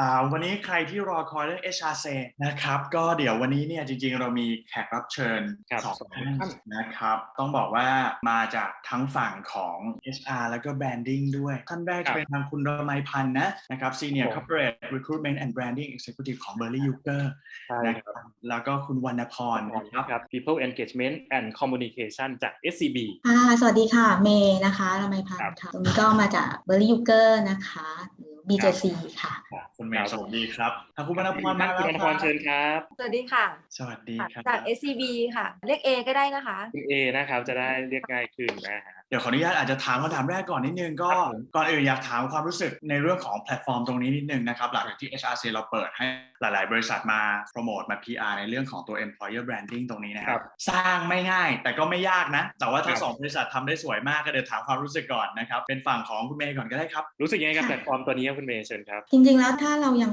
อ่าวันนี้ใครที่รอคอยเรื่อง HRC นะครับ ก็เดี๋ยววันนี้เนี่ยจริงๆ เรามีแขกรับเชิญครับสองสองท่านท่านนะครับ ต้องบอกว่ามาจากทั้งฝั่งของ HR แล้วก็ Branding ด้วย ท่านแรกครัจะบเป็นทางคุณรมัยพันธ์นะนะครับ Senior ผม Corporate Recruitment and Branding Executive ของ Berry Yuker ใช่นะคครับรับแล้วก็คุณวรรณพรนะครับครับ People Engagement and Communication จาก SCB ค่ะสวัสดีค่ะเมย์นะคะรมัยพันครับธ์ค่ะตรงนี้ก็มาจากเบอร์รี่ยูเกอร์นะคะหรือ BJC ค่ะ คุณเมย์สวัสดีครับทางคุณวรรณพรมาคุแล้ณววรรณคพรัรเชิบญครับ สวัสดีค่ะ สวัสดีค่ะครับ จาก SCB ค่ะ เรียก A ก็ได้นะคะคุณเอนะครับ จะได้เรียกง่ายขึ้นนะฮะเดี๋ยวขออนุญาตอาจจะถามคำถามแรกก่อนนิดนึงก็ครับผมก่อนอื่นอยากถามความรู้สึกในเรื่องของแพลตฟอร์มตรงนี้นิดนึงนะครับหลังจากที่ HRC เราเปิดให้หลาย ๆ บริษัทมาโปรโมทมา PR ในเรื่องของตัว employer branding ตรงนี้นะครับ สร้างไม่ง่ายแต่ก็ไม่ยากนะ แต่ว่าทั้งครับสองบริษัททำได้สวยมากก็เดี๋ยวถามความรู้สึกก่อนนะครับ เป็นฝั่งของคุณเมย์ก่อนก็ได้ครับ รู้สึกยังไงกับค่ะแพลตฟอร์มตัวนี้ครับคุณเมย์เชิญครับ จริง ๆ แล้วถ้าเรายัง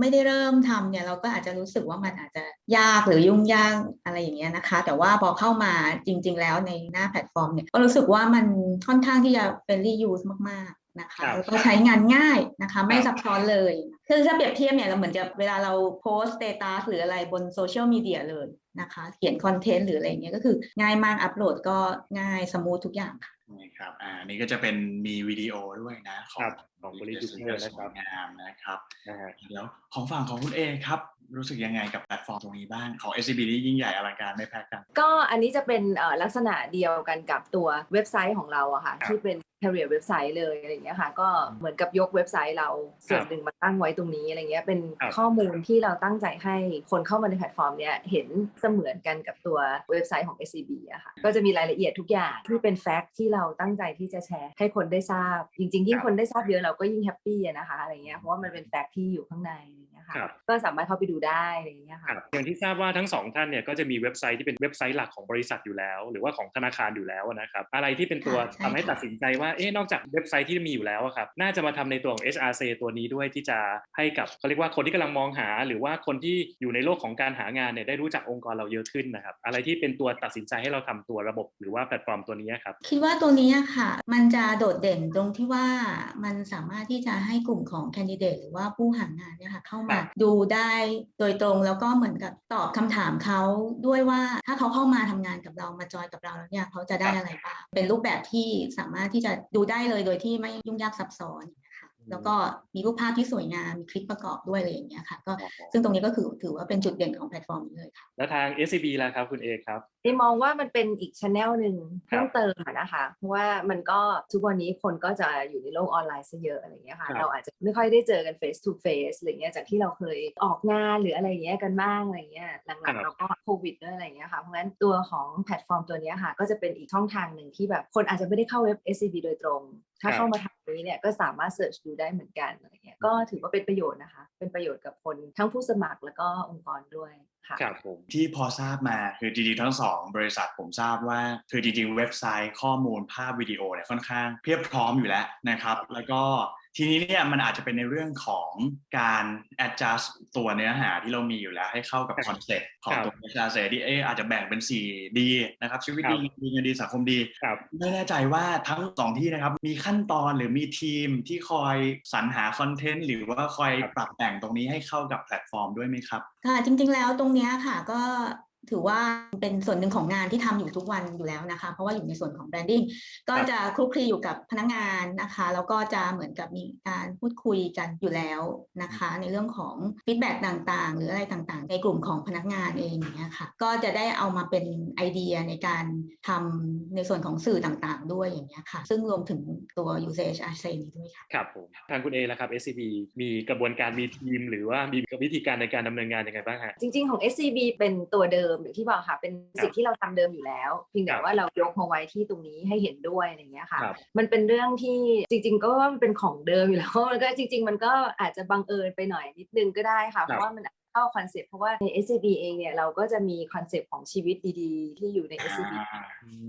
ไม่ได้เริ่มทำเนี่ยเราก็อาจจะรู้สึกว่ามันอาจจะยากหรือยุ่งยากอะไรอย่างเงี้ยนะคะ แต่ว่าพอเข้ามาจริง ๆ แล้วในหน้าแพลตฟอร์มเนี่ยก็รู้สึกว่ามันค่อนข้างที่จะเป็นรียูสมากๆ นะคะครับแล้วก็ใช้งานง่ายนะคะไม่ครับซับซ้อนเลยคือถ้าเปรียบเทียบเนี่ยเราเหมือนจะเวลาเราโพสต์สเตตัสหรืออะไรบนโซเชียลมีเดียเลยนะคะเขียนคอนเทนต์หรืออะไรอย่างเงี้ยก็คือง่ายมากอัปโหลดก็ง่ายสมูททุกอย่างค่ะนี่ครับอ่านี่ก็จะเป็นมีวิดีโอด้วยนะขอครังบของ Berry Yuker นะครับสวยงามนะครับนะฮะเดี๋ยวของฝั่งของคุณเอครับรู้สึกยังไงกับแพลตฟอร์มตรงนี้บ้างของ SCB นี่ยิ่งใหญ่อลังการไม่แพ้กัน ก็อันนี้จะเป็นเอ่อลักษณะเดียวกันกับตัวเว็บไซต์ของเราอะค่ะครับที่เป็น career เว็บไซต์เลยอะไรอย่างเงี้ยค่ะ ก็เหมือนกับยกเว็บไซต์เราส่วนหนึ่งมาตั้งไว้ตรงนี้อะไรเงี้ยเป็นครับข้อมูลที่เราตั้งใจให้คนเข้ามาในแพลตฟอร์มเนี้ยเห็นเสมือนกันกับตัวเว็บไซต์ของ SCB อะค่ะก็จะมีรายละเอียดทุกอย่างที่เป็นแฟกต์ที่เราตั้งใจที่จะแชร์ให้คนได้ทราบ จริง ๆ ยิ่งคนได้ทราบเยอะเราก็ยิ่งแฮปปี้อะนะคะอะไรเงี้ยเพราะว่ามันเป็นแฟกต์ที่อยู่ข้างในอะไรเงี้ยค่ะครับก็สามารถเข้าไปดูได้อะไรเงี้ยคค่ะรับอย่างที่ทราบว่าทั้งสองท่านเนี่ยก็จะมีเว็บไซต์ที่เป็นเว็บไซต์หลักของบริษัทอยู่แล้ว หรือว่าของธนาคารอยู่แล้วนะครับอะไรที่เป็นตัวค่ะใช่ทำให้ค่ะตัดสินใจว่าเอ๊ะนอกจากเว็บไซต์ที่มีอยู่แล้วอะครับน่าจะมาทำในตัวของ HRC ตัวนี้ด้วยที่จะให้กับเขาเรียกว่าคนที่กำลังมองหา หรือว่าคนที่อยู่ในโลกของการหางานเนี่ยได้รู้จักองค์กรเราเยอะขึ้นนะครับอะไรที่เป็นตัวตัดสินใจให้เราทำตัวระบบหรือว่าแพลตฟอร์มตัวนี้ครับคิดว่าตัวนี้อะค่ะ มันจะโดดเด่นตรงที่ว่ามันสามารถที่จะให้กลุ่มของแคนดิเดตหรือว่าผู้หางานเนี่ยค่ะเข้ามาครับดูได้โดยตรงแล้วก็เหมือนกับตอบคำถามเขาด้วยว่าถ้าเขาเข้ามาทำงานกับเรามาจอยกับเราแล้วเนี่ยเขาจะได้อะไรบ้างเป็นรูปแบบที่สามารถที่จะดูได้เลยโดยที่ไม่ยุ่งยากซับซ้อน แล้วก็มีรูปภาพที่สวยงามมีคลิปประกอบด้วยอะไรอย่างเงี้ยค่ะก็ซึ่งตรงนี้ก็คือถือว่าเป็นจุดเด่นของแพลตฟอร์มนี้เลยค่ะแล้วทาง SCB ล่ะครับคุณเอกครับที่มองว่ามันเป็นอีกช anel หนึ่งครับเพิ่มเติมอะนะคะเพราะว่ามันก็ทุกวันนี้คนก็จะอยู่ในโลกออนไลน์ซะเยอะอะไรอย่างเงี้ยค่ะครับเราอาจจะไม่ค่อยได้เจอกัน face to face อะไรเงี้ยจากที่เราเคยออกงานหรืออะไรอย่างเงี้ยกันบ้างอะไรเงี้ยหลังครัๆบเราก็โควิดด้วยอะไรเงี้ยค่ะเพราะงั้นตัวของแพลตฟอร์มตัวเนี้ยค่ะก็จะเป็นอีกช่องทางหนึ่งที่แบบคนอาจจะไม่ได้เข้าเว็บ SCB โดยตรง ถ้าครับเข้ามาทาง นี้เนี่ยก็สามารถเสิร์ชดูได้เหมือนกันอะไรเงี้ยก็ถือว่าเป็นประโยชน์นะคะ เป็นประโยชน์กับคนทั้งผู้สมัครแล้วก็องค์กรด้วยค่ะครับผมที่พอทราบมาคือจริงๆทั้งสองบริษัทผมทราบว่าคือจริงๆเว็บไซต์ข้อมูลภาพวิดีโอเนี่ยค่อนข้างเพียบพร้อมอยู่แล้วนะครับ แล้วก็ ทีนี้เนี่ยมันอาจจะเป็นในเรื่องของการ adjust ตัวเนื้อหาที่เรามีอยู่แล้วให้เข้ากับครับคอนเซ็ปต์ของครับตัวเชาเซที่เอะอาจจะแบ่งเป็น4ดีนะครับชีวิตครับดีดีเงินดีสังคมดีครับไม่แน่ใจว่าทั้งสองที่นะครับ มีขั้นตอนหรือมีทีมที่คอยสรรหาคอนเทนต์หรือว่าคอยครับปรับแต่งตรงนี้ให้เข้ากับแพลตฟอร์มด้วยไหมครับค่ะจริงๆแล้วตรงเนี้ยค่ะก็ ถือว่าเป็นส่วนหนึ่งของงานที่ทำอยู่ทุกวันอยู่แล้วนะคะ เพราะว่าอยู่ในส่วนของแบรนดิ้งก็ครับจะคลุกคลีอยู่กับพนักงานนะคะ แล้วก็จะเหมือนกับมีการพูดคุยกันอยู่แล้วนะคะ ในเรื่องของฟีดแบ็ต่างๆ หรืออะไรต่างๆ ในกลุ่มของพนักงานเองอย่างเงี้ยค่ะ ก็จะได้เอามาเป็นไอเดียในการทำในส่วนของสื่อต่างๆ ด้วยอย่างเงี้ยค่ะ ซึ่งรวมถึงตัว usage a s s e นี้ด้วยค่ะครับผมทางคุณเอละครับ SCB มีกระบวนการมีทีม หรือว่ามีวิธีการในการดำเนินงานยังไงบ้างฮะจริง ๆของ SCB เป็นตัวเดิมอย่างที่บอกค่ะ เป็นสิ่งที่เราทำเดิมอยู่แล้วเพียงคแต่รับว่าเรายกมาไว้ที่ตรงนี้ให้เห็นด้วยอะไรอย่างเงี้ยค่ะครับมันเป็นเรื่องที่จริง ๆ ก็ว่ามันเป็นของเดิมอยู่แล้วมันก็จริง ๆ มันก็อาจจะบังเอิญไปหน่อยนิดนึงก็ได้ค่ะเพราะว่ามันอาจจะ เข้าคอนเซ็ปต์เพราะว่าใน SCB เองเนี่ยเราก็จะมีคอนเซ็ปต์ของชีวิตดีๆ ที่อยู่ใน SCB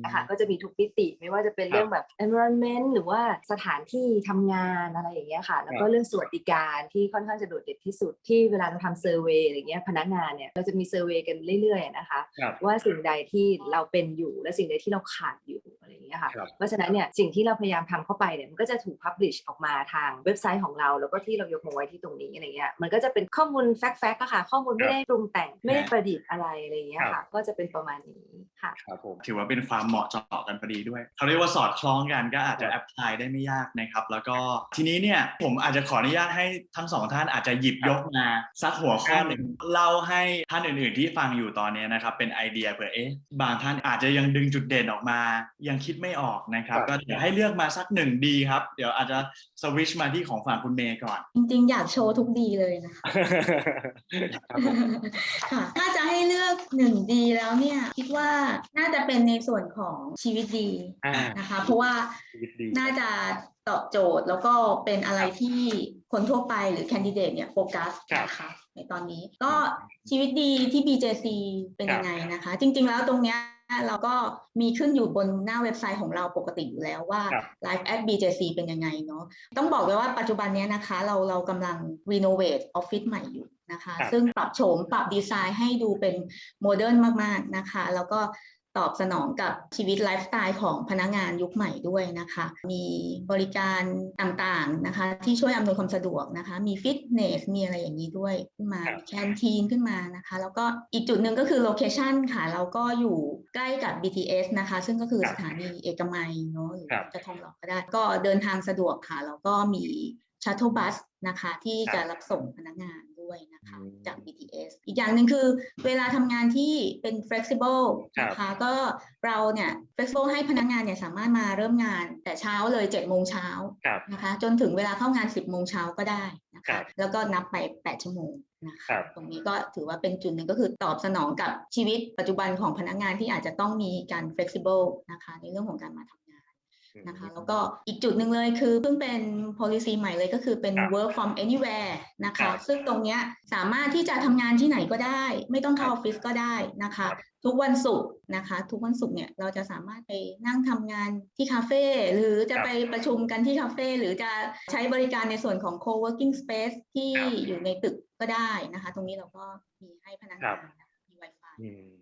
นะคะก็จะมีทุกมิติไม่ว่าจะเป็นเรื่องแบบ environment หรือว่าสถานที่ทำงานอะไรอย่างเงี้ยค่ะ แล้วก็เรื่องสวัสดิการที่ค่อนข้างจะโดดเด่นที่สุดที่เวลาเราทำเซอร์เวยอะไรเงี้ยพนักงานเนี่ยเราจะมีเซอร์เวยกันเรื่อยๆนะคะครับว่าสิ่งใดที่เราเป็นอยู่และสิ่งใดที่เราขาดอยู่อะไรอย่างเงี้ยค่ะครับเพราะฉะนั้นเนี่ยสิ่งที่เราพยายามทำเข้าไปเนี่ยมันก็จะถูก publish ออกมาทางเว็บไซต์ของเรา แล้วก็ที่เรายกมาไว้ที่ตรงนี้อะไรเงี้ยมันก็จะเป็นข้อมูลแฟกต์แฟกต์อะค่ะ ข้อมูลไม่ได้ปรุงแต่งไม่ได้ประดิษฐ์อะไรอะไรอย่างเงี้ยครัค่ะบก็จะเป็นประมาณนี้ ค่ะครับผมถือว่าเป็นความเหมาะเจาะกันพอดีด้วยเขาเรียกว่าสอดคล้องกันก็อาจจะคแอรับพพลายได้ไม่ยากนะครับ แล้วก็ทีนี้เนี่ยผมอาจจะขออนุญาตให้ทั้งสองท่านอาจจะหยิบยกมาสักหัวข้อหนึ่งเล่าให้ท่านอื่น ๆ ที่ฟังอยู่ตอนนี้นะครับ เป็นไอเดียเผื่อเอ๊ะบางท่านอาจจะยังดึงจุดเด่นออกมา ยังคิดไม่ออกนะครับครับก็เดี๋ยวให้เลือกมาสักหนึ่งดีครับ เดี๋ยวอาจจะสวิชมาที่ของฝั่งคุณเมย์ก่อน จริง ๆ อยากโชว์ทุกดีเลยนะคะครับผมค่ะถ้าจะให้เลือกหนึ่งดีแล้วเนี่ยคิดว่าน่าจะเป็นในส่วนของชีวิตดีอ่า นะคะ เพราะว่าชีวิตดี น่าจะตอบโจทย์แล้วก็เป็นอะไรที่คนทั่วไปหรือแคนดิเดตเนี่ยโฟกัสครับนะคะในตอนนี้ก็ชีวิตดีที่ BJC เป็นยังไงนะคะ จริง ๆ แล้วตรงเนี้ย เราก็มีขึ้นอยู่บนหน้าเว็บไซต์ของเราปกติอยู่แล้วว่าครับ Live at BJC เป็นยังไงเนาะต้องบอกเลยว่าปัจจุบันเนี้ยนะคะ เราเรากำลังรีโนเวทออฟฟิศใหม่อยู่นะคะครับซึ่งปรับโฉมปรับดีไซน์ให้ดูเป็นโมเดิร์นมาก ๆ นะคะ แล้วก็ ตอบสนองกับชีวิตไลฟ์สไตล์ของพนักงานยุคใหม่ด้วยนะคะ มีบริการต่างๆนะคะ ที่ช่วยอำนวยความสะดวกนะคะ มีฟิตเนส มีอะไรอย่างนี้ด้วยขึ้นมาครับมีแคนทีนขึ้นมานะคะ แล้วก็อีกจุดหนึ่งก็คือโลเคชันค่ะ เราก็อยู่ใกล้กับ BTS นะคะ ซึ่งก็คือครับสถานีเอกมัยเนาะหรือครับจะทองหล่อก็ได้ ก็เดินทางสะดวกค่ะ แล้วก็มีชัตเทิลบัสนะคะ ที่ครับจะรับส่งพนักงาน ด้วยนะคะอืมจาก BTS อีกอย่างหนึ่งคือเวลาทำงานที่เป็น flexible ครับนะคะก็เราเนี่ย flexible ให้พนักงานเนี่ยสามารถมาเริ่มงานแต่เช้าเลย7โมงเช้าครับนะคะจนถึงเวลาเข้างาน 10โมงเช้าก็ได้นะครัคะบแล้วก็นับไป 8 ชั่วโมงนะครัคะบตรงนี้ก็ถือว่าเป็นจุดหนึ่งก็คือตอบสนองกับชีวิตปัจจุบันของพนักงานที่อาจจะต้องมีการ flexible นะคะในเรื่องของการมาทำงา นนะคะแล้วก็อีกจุดหนึ่งเลยคือเพิ่งเป็น policy ใหม่เลยก็คือเป็นครับ work from anywhere นะครัคะบซึ่งตรงเนี้ยสามารถที่จะทำงานที่ไหนก็ได้ ไม่ต้องเข้าคอรับอฟฟิศก็ได้นะคะครับทุกวันศุกร์นะคะ ทุกวันศุกร์เนี่ยเราจะสามารถไปนั่งทำงานที่คาเฟ่หรือจะครับไปประชุมกันที่คาเฟ่หรือจะใช้บริการในส่วนของ co-working space ที่ครับอยู่ในตึกก็ได้นะคะ ตรงนี้เราก็มีให้พนักครังาบน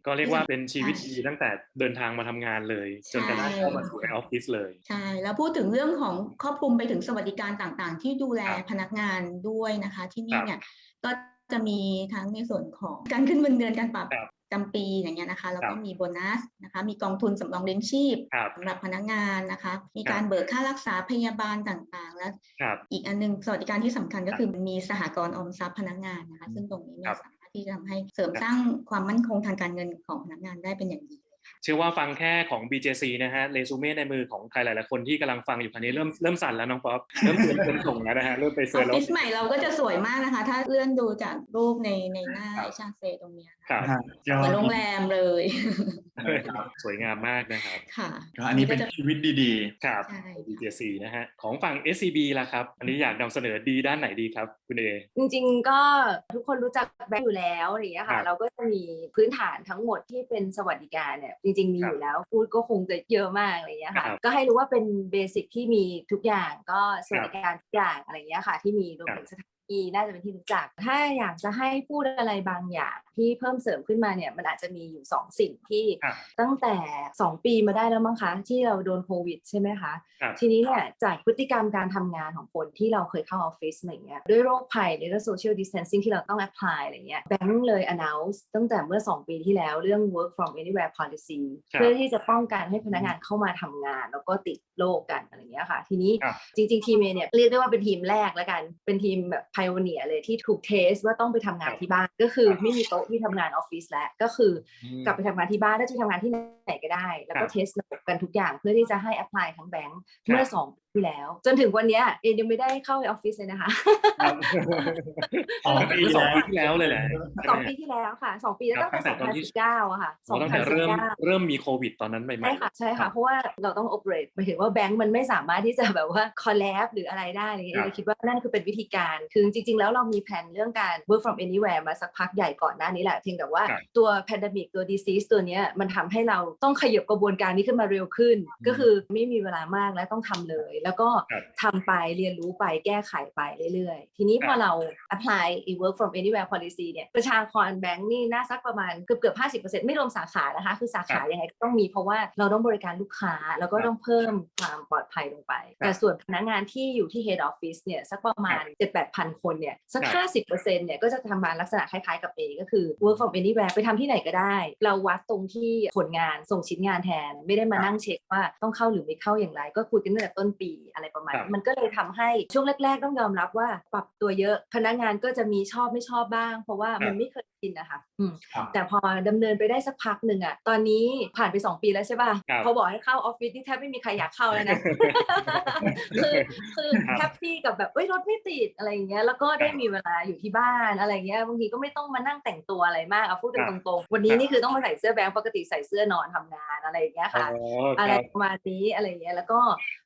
ก็เรียกว่าเป็นชีวิตดีตั้งแต่เดินทางมาทำงานเลย จนกระทั่งใช่เข้ามาสู่ในออฟฟิศเลยใช่แล้วพูดถึงเรื่องของครอบคลุมไปถึงสวัสดิการต่างๆ ที่ดูแลครับพนักงานด้วยนะคะ ที่นี่ครับเนี่ยก็จะมีทั้งในส่วนของการขึ้นเงินเดือนการปรับครับจำปีอย่างเงี้ยนะคะแล้วก็ครับมีโบนัสนะคะมีกองทุนสำรองเลี้ยงชีพครับสำหรับพนักงานนะคะ มีครับการเบิกค่ารักษาพยาบาลต่างๆ และครับอีกอันหนึงสวัสดิการที่สำคัญก็คือมีสหกรณ์ออมทรัพย์พนักงานนะคะ ซึ่งตรงนี้เนี่ครัยบสามารถ ที่จะทำให้เสริมสร้างความมั่นคงทางการเงินของพนักงานได้เป็นอย่างดีเชื่อว่าฟังแค่ของ BJC นะฮะเรซูเม่ในมือของใครหลายๆคนที่กำลังฟังอยู่คันนี้เริ่มเริ่มสั่นแล้วน้องป๊อปเริ่มเตรียมเตรียมส่งแล้วนะฮะเริ่มไปอเซิร์อชฟแล้วฟิศใหม่เราก็จะสวยมากนะคะ ถ้าเลื่อนดูจากรูปในในหน้าครับชาเซตรงเนี้ยนะครัคะบเหมือนโรงแรมเลยครับ สวยงามมากนะครับค่ะก็อันนี้เป็นชีวิตดีครับใช่ค่ะ BJC นะฮะ ของฝั่ง SCB ล่ะครับ อันนี้อยากนำเสนอดีด้านไหนดีครับคุณเอ จริงๆ ก็ทุกคนรู้จักแบงค์อยู่แล้วอะไรอย่างเงี้ยครัค่ะบเราก็จะมีพื้นฐานทั้งหมดที่เป็นสวัสดิการเนี่ย จริง ๆ มีครับอยู่แล้วพูดก็คงจะเยอะมากอะไรอย่างเงี้ยค่ะครับก็ให้รู้ว่าเป็นเบสิกที่มีทุกอย่างก็สวัสครับดิการทุกอย่างอะไรอย่างเงี้ยค่ะ ที่มีรวมครับถึงสถาน ที่น่าจะเป็นที่รู้จัก ถ้าอยากจะให้พูดอะไรบางอย่างที่เพิ่มเสริมขึ้นมาเนี่ยมันอาจจะมีอยู่สองสิ่งที่ครับตั้งแต่สองปีมาได้แล้วมั้งคะที่เราโดนโควิดใช่ไหมคะครับทีนี้เนี่ยจากพฤติกรรมการทำงานของคนที่เราเคยเข้าออฟฟิศอะไรเงี้ยด้วยโรคภัยในเรื่อง social distancing ที่เราต้อง apply อะไรเงี้ยแบงค์เลย announce ตั้งแต่เมื่อ 2 ปีที่แล้วเรื่อง work from anywhere policy ครับเพื่อที่จะป้องกันให้พนักงานเข้ามาทำงาน แล้วก็ติดโรคกันอะไรเงี้ยค่ะ ทีนี้ครับจริงๆทีมเอเนี่ยเรียกได้ว่าเป็นทีมแรกแล้วกันเป็นทีมแบบ pioneer เลยที่ถูกเทสว่าต้องไปทำงานที่บ้าน ก็คือครับไม่มีโต๊ะที่ทำงานออฟฟิศแล้วก็คือกลับไปทำงานที่บ้านได้จะทำงานที่ไหนก็ได้ แล้วคก็รับเทสระบบกันทุกอย่างเพื่อที่จะให้ apply ทั้งแบงค์ครับเมื่อสองปี ที่แล้ว จนถึงวันเนี้ยเอ็นยังไม่ได้เข้าไปออฟฟิศเลยนะคะครับอ๋อตั้งแต่ปีสองปีที่แล้วเลยแหละสองปีที่แล้วค่ะสองปีแล้วครัตั้บงแต่ตั้งแต่ตอนที่2019อะค่ะอ๋อตั้งแต่เริ่ม2019เริ่มมีโควิดตอนนั้นใหม่ๆใช่ค่ะใช่ครัค่ะบเพราะว่าเราต้อง operate หมายถึงว่าแบงก์มันไม่สามารถที่จะแบบว่า collab หรืออะไรได้อะไรเงี้ยครับเลยคิดว่านั่นคือเป็นวิธีการคือจริง ๆ แล้วเรามีแผนเรื่องการ work from anywhere มาสักพักใหญ่ก่อนหน้านี้แหละเพียงแต่ว่าครับตัว pandemic ตัว disease ตัวเนี้ยมันทำให้เราต้องขยับกระบวนการนี้ขึ้นมาเร็วขึ้น ก็คือไม่มีเวลามากและต้องทำเลยแล้วก็ครับทำไปเรียนรู้ไปแก้ไขไปเรื่อยๆ ทีนี้พอเรา apply ไอ้ work from anywhere policy เนี่ยประชากรแบงก์นี่น่าสักประมาณเกือบเกือบ50%ไม่รวมสาขานะคะ คือสาขายังไงก็ต้องมีเพราะว่าเราต้องบริการลูกค้า แล้วก็ต้องเพิ่มความปลอดภัยลงไป แต่ส่วนพนักงานที่อยู่ที่ head office เนี่ยสักประมาณ7-8พันคนเนี่ยสักครับ50%เนี่ยก็จะทำงานลักษณะคล้ายๆกับ A ก็คือ work from anywhere ไปทำที่ไหนก็ได้ เราวัดตรงที่ผลงานส่งชิ้นงานแทน ไม่ได้มานั่งเช็คว่าต้องเข้าหรือไม่เข้าอย่างไร ก็คุยกันตั้งแต่ต้นปีอะไรประมาณครับนี้มันก็เลยทำให้ช่วงแรก ๆ ต้องยอมรับว่าปรับตัวเยอะพนักงานก็จะมีชอบไม่ชอบบ้าง เพราะว่ามันไม่เคยชิ นนะคะอืมครับแต่พอดำเนินไปได้สักพักหนึ่งอะตอนนี้ผ่านไป 2 ปีแล้วใช่ป่ะครับพอบอกให้เข้าออฟฟิศนี่แทบไม่มีใครอยากเข้าเลยนะคือคือครับแฮปปี้กับแบบเอ้ยรถไม่ติดอะไรอย่างเงี้ยแล้วก็ได้มีเวลาอยู่ที่บ้านอะไรเงี้ยบางทีก็ไม่ต้องมานั่งแต่งตัวอะไรมากเอาพูดกันครับตรงๆวันนี้ครับนี่คือต้องมาใส่เสื้อแบงค์ปกติใส่เสื้อนอนทำงานอะไรอย่างเงี้ยอ๋อค่ะคอะไรรับประมาณนี้อะไรอย่างเงี้ยแล้วก็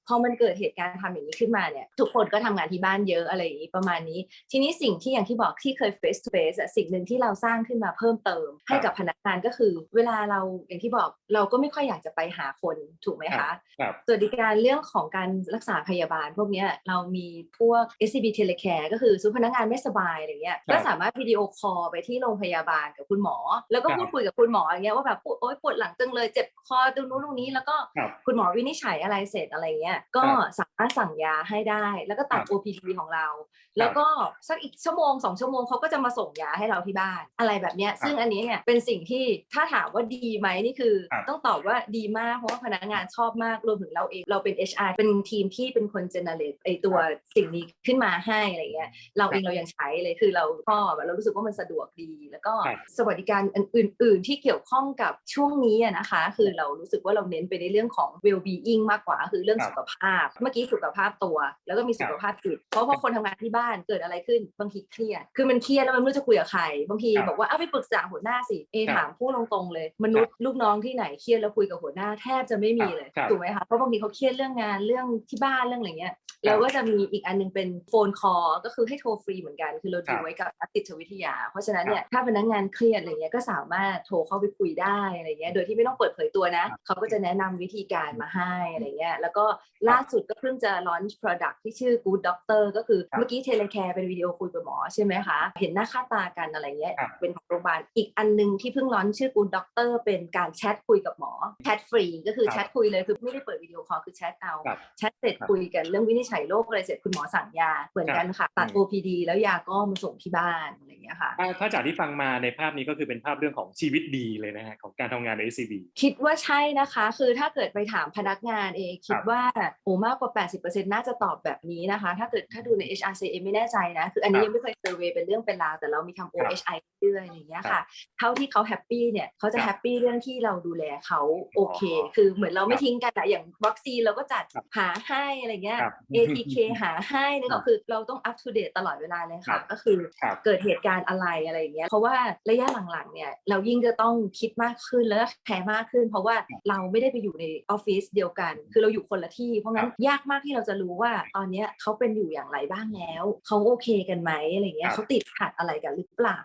พอมันเกิดเหตุการณ์ทำอย่างนี้ขึ้นมาเนี่ยทุกคนก็ทำงานที่บ้านเยอะอะไรอย่างนี้ประมาณนี้ ทีนี้สิ่งที่อย่างที่บอกที่เคย face to face อะสิ่งหนึ่งที่เราสร้างขึ้นมาเพิ่มเติม ให้กับพนักงานก็คือ เวลาเราอย่างที่บอกเราก็ไม่ค่อยอยากจะไปหาคนถูกไหมครัคะบครับสวัสดิการเรื่องของการรักษาพยาบาล พวกเนี้ยเรามีพวก SCB Telecare ก็คือสมมุติพนักงานไม่สบายอะไรเงี้ยครับก็สามารถวิดีโอคอลไปที่โรงพยาบาลกับคุณหมอ แล้วก็ครับพูดคุยกับคุณหมออย่างเงี้ยว่าแบบปวดโอ๊ยปวดหลังจังเลยเจ็บคอตรงนู้นตรงนี้ แล้วก็ครับคุณหมอวินิจฉัยอะไรเสร็จอะไรเงี้ยก็ครับสามารถสั่งยาให้ได้ แล้วก็ตัดครับ OPD ของเรา แล้วก็สักอีกชั่วโมงสองชั่วโมงเขาก็จะมาส่งยาให้เราที่บ้านอะไรแบบเนี้ยซึ่งอันนี้เนี่ยเป็นสิ่งที่ถ้าถามว่าดีไหมนี่คือครับต้องตอบว่าดีมากเพราะว่าพนักงานชอบมากรวมถึงเราเองเราเป็น HR เป็นทีมที่เป็นคน generate ไอตัวสิ่งนี้ขึ้นมาให้อะไรเงี้ยเราเองเรายังใช้เลยคือเราก็เรารู้สึกว่ามันสะดวกดี แล้วก็ครับสวัสดิการอื่น ๆ ที่เกี่ยวข้องกับช่วงนี้อะนะคะ คือเรารู้สึกว่าเราเน้นไปในเรื่องของ well being มากกว่าคือเรื่องครับสุขภาพ เมื่อกี้สุขภาพตัว แล้วก็มีสุขภาพจิตเพราะพอคนทำงานที่บ้านเกิดอะไรขึ้นบางทีเครียดคือมันเครียดแล้วมันไม่รู้จะคุยกับใครบางทีครับบอกว่าเอาไปปรึกษาหัวหน้าสิเอครับถามพูดตรงๆเลย มนุษย์ลูกน้องที่ไหนเครียดแล้วคุยกับหัวหน้าแทบจะไม่มีเลยครับถูกไหมคะเพราะบางทีเขาเครียดเรื่องงานเรื่องที่บ้านเรื่องอะไรเงี้ยเราก็จะมีอีกอันหนึงเป็นโฟนคอลก็คือให้โทรฟรีเหมือนกัน คือเราครัดูบไว้กับนักจิตวิทยา เพราะฉะนั้นเนี่ยถ้าพนักงานเครียดอะไรเงี้ยก็สามารถโทรเข้าไปคุยได้อะไรเงี้ยโดยที่ไม่ต้องเปิดเผยตัวนะเขาก็จะแนะนำวิธีการมาให้อะไรเงี้ยแล้วก็ล่าสุดก็เพิ่งจะ launch product ที่ชื่อ Good Doctor ก็คือครับเมื่อกี้เทเลแคร์เป็นวิดีโอคุยกับหมอใช่ไหมคะ เห็นหน้าค่าตากันอะไรเงี้ยครับเป็นของโรงพยาบาล อีกอันหนึงที่เพิ่ง launch ชื่อ Good Doctor เป็นการแชทคุยกับหมอแชทฟรีก็คือครับแชทคุยเลยคือไม่ได้เปิดวิดีโอคอลคือแชทเอาครับแชทเสร็จครับคุยกันเรื่องวินิจฉัยโรคอะไรเสร็จคุณหมอสั่งยาเหมือนกันค่ะตัดอืม OPD แล้วยาก็มาส่งที่บ้านอะไรอย่างเงี้ยค่ะถ้าถ้าจากที่ฟังมาในภาพนี้ก็คือเป็นภาพเรื่องของชีวิตดีเลยนะฮะของการทำงานใน SCB คิดว่าใช่นะคะ คือถ้าเกิดไปถามพนักงานเองคิคดรับว่าโอ้มากกว่า 80%น่าจะตอบแบบนี้นะคะ ถ้าเกิดถ้าดูใน HRC เองไม่แน่ใจนะ คืออันนี้ครับยังไม่เคยเซอร์เวยเป็นเรื่องเป็นราวแต่เรามีทำครับ OHI เรื่อยๆอะไรอย่างเงี้ยครัค่ะบเท่าที่เขาแฮปปี้เนี่ยเขาจะครับแฮปปี้เรื่องที่เราดูแลเขาโอเคอ๋อคือเหมือนเราไม่ครับทิ้งกันอะอย่างวัคซีนเราก็จัดครับหาให้อะไรเงี้ยครับ ATK หาให้นึกออกคือเราต้อง up to date ตลอดเวลาเลยครัค่ะบก็คือครับเกิดเหตุการณ์อะไรอะไรอย่างเงี้ยเพราะว่าระยะหลังๆเนี่ยเรายิ่งจะต้องคิดมากขึ้นแล้วก็แคร์มากขึ้น เพราะว่าเราไม่ได้ไปอยู่ในออฟฟิศเดียวกัน คือเราอยู่คนละที่ เพราะงั้นยากมากที่เราจะรู้ว่าตอนเนี้ยเขาเป็นอยู่อย่างไรบ้างแล้ว เขาโอเคกันไหมอะไรเงี้คยรับเขาติดขัดอะไรกันหรือเปล่า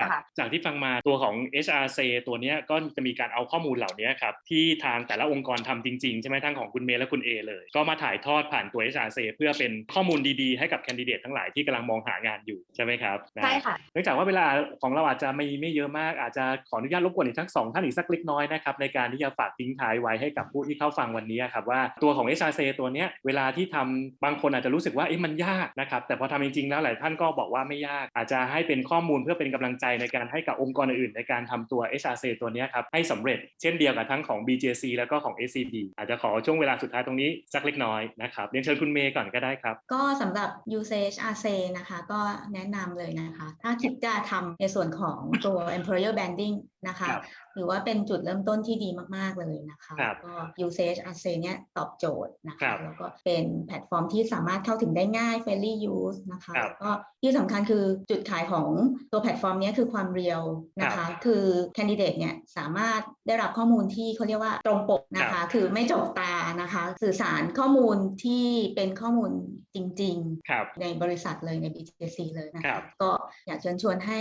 อะไรเงี้ยค่ะจากที่ฟังมาตัวของ HRC ตัวเนี้ยก็จะมีการเอาข้อมูลเหล่านี้ครับที่ทางแต่ละองค์กรทำจริงๆ ใช่ไหมทั้งของคุณเมย์และคุณเอเลย ก็มาถ่ายทอดผ่านตัว HRC เพื่อเป็นข้อมูลดีๆ ให้กับแคนดิเดตทั้งหลายที่กำลังมองหางานอยู่ใช่ไหมครับนะใช่ค่ะเนื่องจากว่าเวลาของเราอาจจะไม่ไม่เยอะมากอาจจะขออนุญาตรบกวนอีกทั้งสองท่านอีกสักเล็กน้อยนะครับในการที่จะฝากทิ้งท้ายไว้ให้กับผู้ที่เข้าฟังวันนี้ครับว่าตัวของ HRC ตัวเนี้ยเวลาที่ทำบางคนอาจจะรู้สึกว่าเอ๊ะมันยากนะครับแต่พอทำจริงๆแล้วหลายท่านก็บอกว่าไม่ยาก อาจจะให้เป็นข้อมูลเพื่อเป็นกำลังใจในการให้กับองค์กรอื่นๆในการทำตัว HRC ตัวเนี้ยครับให้สำเร็จเช่นเดียวกับทั้งของ BJC แล้วก็ของ SCB อาจจะขอช่วงเวลาสุดท้ายตรงนี้สักเล็กน้อยนะครับเรียนเชิญคุณเมย์ก่อนก็ได้ครับ ก็สำหรับ usage RC นะคะ ก็แนะนำเลยนะคะ ถ้าคิดจะทำในส่วนของตัว employer branding นะคะครับหรือว่าเป็นจุดเริ่มต้นที่ดีมาก ๆ เลยนะคะครับก็ usage RC เนี่ยตอบโจทย์นะครัคะบแล้วก็เป็นแพลตฟอร์มที่สามารถเข้าถึงได้ง่าย friendly use นะคะครับแล้วก็ที่สำคัญคือจุดขายของตัวแพลตฟอร์มเนี้ยคือความเรียวนะครัคะบคือ candidate เนี่ยสามารถได้รับข้อมูลที่เขาเรียกว่าตรงปกนะครัคะบคือไม่จกตานะคะ สื่อสารข้อมูลที่เป็นข้อมูลจริงๆครับในบริษัทเลยใน BJC เลยนะครัคะบก็อยากเชิญชวนให้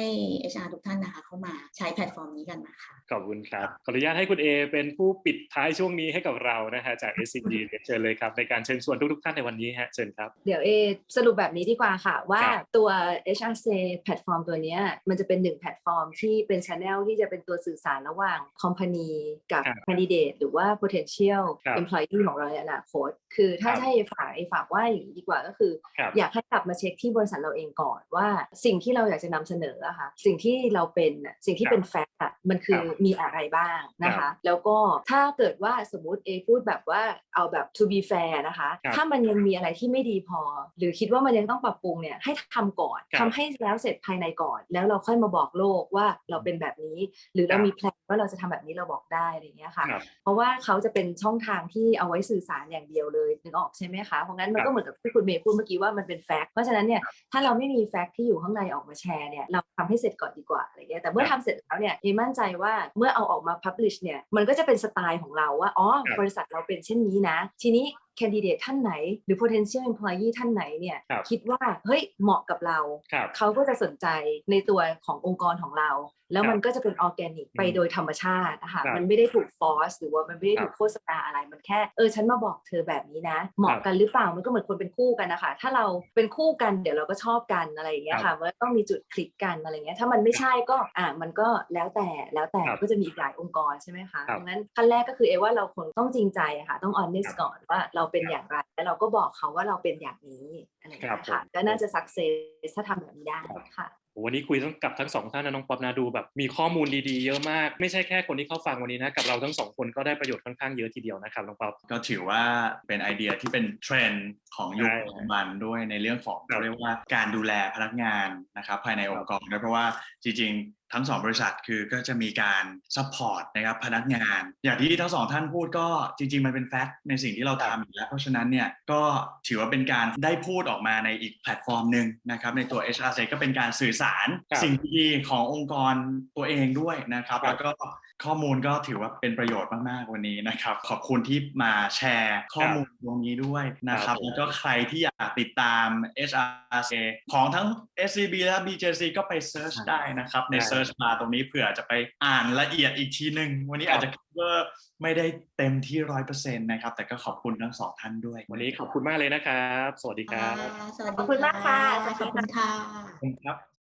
HR ทุกท่านนะคะ เข้ามาใช้แพลตฟอร์มนี้กันนะคะขอบคุณครับ ขออนุญาตให้คุณเอเป็นผู้ปิดท้ายช่วงนี้ให้กับเรานะฮะจาก SCB เรียนเชิญเลยครับในการเชิญชวนทุกๆ ท่านในวันนี้ฮะเชิญครับเดี๋ยวเอสรุปแบบนี้ดีกว่าค่ะ ว่าครับตัว HRC แพลตฟอร์มตัวเนี้ยมันจะเป็นหนึ่งแพลตฟอร์มที่เป็น channel ที่จะเป็นตัวสื่อสารระหว่าง company กับครับ candidate หรือว่า potential ครับ employee ของเราในอนาคต คือถ้าครับจะให้ฝากเอฝากว่าอย่างนี้ดีกว่าก็คือครับอยากให้กลับมาเช็คที่บริษัทเราเองก่อนว่าสิ่งที่เราอยากจะนำเสนออะค่ะสิ่งที่เราเป็นน่ะสิ่งที่ครับเป็นแฟกต์อะมันคือครับมีอะไรบ้างนะครัคะบแล้วก็ถ้าเกิดว่าสมมุติเอพูดแบบว่าเอาแบบ to be fair นะคะครับถ้ามันยังมีอะไรที่ไม่ดีพอ หรือคิดว่ามันยังต้องปรับปรุงเนี่ยให้ทำก่อนครับทำให้แล้วเสร็จภายในก่อน แล้วเราค่อยมาบอกโลกว่าเราเป็นแบบนี้ หรือเราครับมีแพลนว่าเราจะทำแบบนี้เราบอกได้อะไรอย่างเงี้ยค่ะครับเพราะว่าเขาจะเป็นช่องทางที่เอาไว้สื่อสารอย่างเดียวเลยนึกออกใช่ไหมคะเพราะงั้นมันครับก็เหมือนกับที่คุณเมย์พูดเมื่อกี้ว่ามันเป็นแฟกต์เพราะฉะนั้นเนี่ยถ้าเราไม่มีแฟกต์ที่อยู่ข้างในออกมาแชร์เนี่ยเราทำให้เสร็จก่อนดีกว่าอะไรเงี้ยแต่เมื่อครัทำบเสร็จแล้วเนี่ยเอมั่นใจว่าเมื่อเอาออกมา publish เนี่ยมันก็จะเป็นสไตล์ของเราว่าอ๋อครับบริษัทเราเป็นเช่นนี้นะ ทีนี้ candidate ท่านไหน หรือ potential employee ท่านไหนเนี่ยครับคิดว่าเฮ้ยเหมาะกับเรา ครับ เขาก็จะสนใจในตัวขององค์กรของเรา แล้วมันก็จะเป็นออร์แกนิกไปอืมโดยธรรมชาตินะคะครับมันไม่ได้ถูกฟอร์สหรือว่ามันไม่ได้ครับถูกโฆษณาอะไรมันแค่เออฉันมาบอกเธอแบบนี้นะ เหมาะครับกันหรือเปล่ามันก็เหมือนคนเป็นคู่กันนะคะถ้าเราเป็นคู่กันเดี๋ยวเราก็ชอบกันอะไรอย่างเงี้ยครัค่ะบมันก็ต้องมีจุดคลิกกันอะไรเงี้ยถ้ามันไม่ใช่ก็อะมันก็แล้วแต่แล้วแต่ครับก็จะมีอีกหลายองค์กรใช่ไหมคะครับ ดังนั้นขั้นแรกก็คือเอว่าเราคงต้องจริงใจอะค่ะต้อง honest ครับก่อนว่าเราเป็นอย่างไร แล้วเราก็บอกเขาว่าเราเป็นอย่างนี้อะไรอย่างครัเงี้บยค่ะผมก็น่าจะ success ถ้าทำแบบนี้ได้ค่ะวันนี้คุยทั้งกับทั้งสองท่านนะน้องป๊อปนะดูแบบมีข้อมูลดีๆเยอะมาก ไม่ใช่แค่คนที่เข้าฟังวันนี้นะกับเราทั้งสองคนก็ได้ประโยชน์ค่อนข้างเยอะทีเดียวนะครับน้องป๊อปก็ถือว่าเป็นไอเดียที่เป็นเทรนด์ของยุคใช่ปัจจุบันด้วยในเรื่องของครับเขาเรียกว่าการดูแลพนักงานนะครับภายในองค์กรด้วยเพราะว่าจริงๆ ทั้งสองบริษัทคือก็จะมีการซัพพอร์ตนะครับพนักงาน อย่างที่ทั้งสองท่านพูดก็จริง ๆ มันเป็นแฟกต์ในสิ่งที่เราทำอยู่แล้ว เพราะฉะนั้นเนี่ยก็ถือว่าเป็นการได้พูดออกมาในอีกแพลตฟอร์มหนึ่งนะครับในตัว HR ก็เป็นการสื่อสารครับสิ่งดีๆขององค์กรตัวเองด้วยนะครับครับแล้วก็ ข้อมูลก็ถือว่าเป็นประโยชน์มาก ๆ วันนี้นะครับ ขอบคุณที่มาแชร์ข้อมูลตรงนี้ด้วยนะครับครับแล้วก็ใครที่อยากติดตาม HRC ของทั้ง SCB และ BJC ก็ไปเซิร์ชได้นะครับ ในได้เซิร์ชมาตรงนี้เผื่อจะไปอ่านละเอียดอีกทีหนึ่งวันนี้ครับอาจจะ cover ไม่ได้เต็มที่ร้อยเปอร์เซ็นต์นะครับ แต่ก็ขอบคุณทั้งสองท่านด้วย วันนี้ขอบคุณมากเลยนะครับ สวัสดีครับสวัสดีขอบคุณมากค่ะขอบคุณค่ะขอบคุณครับ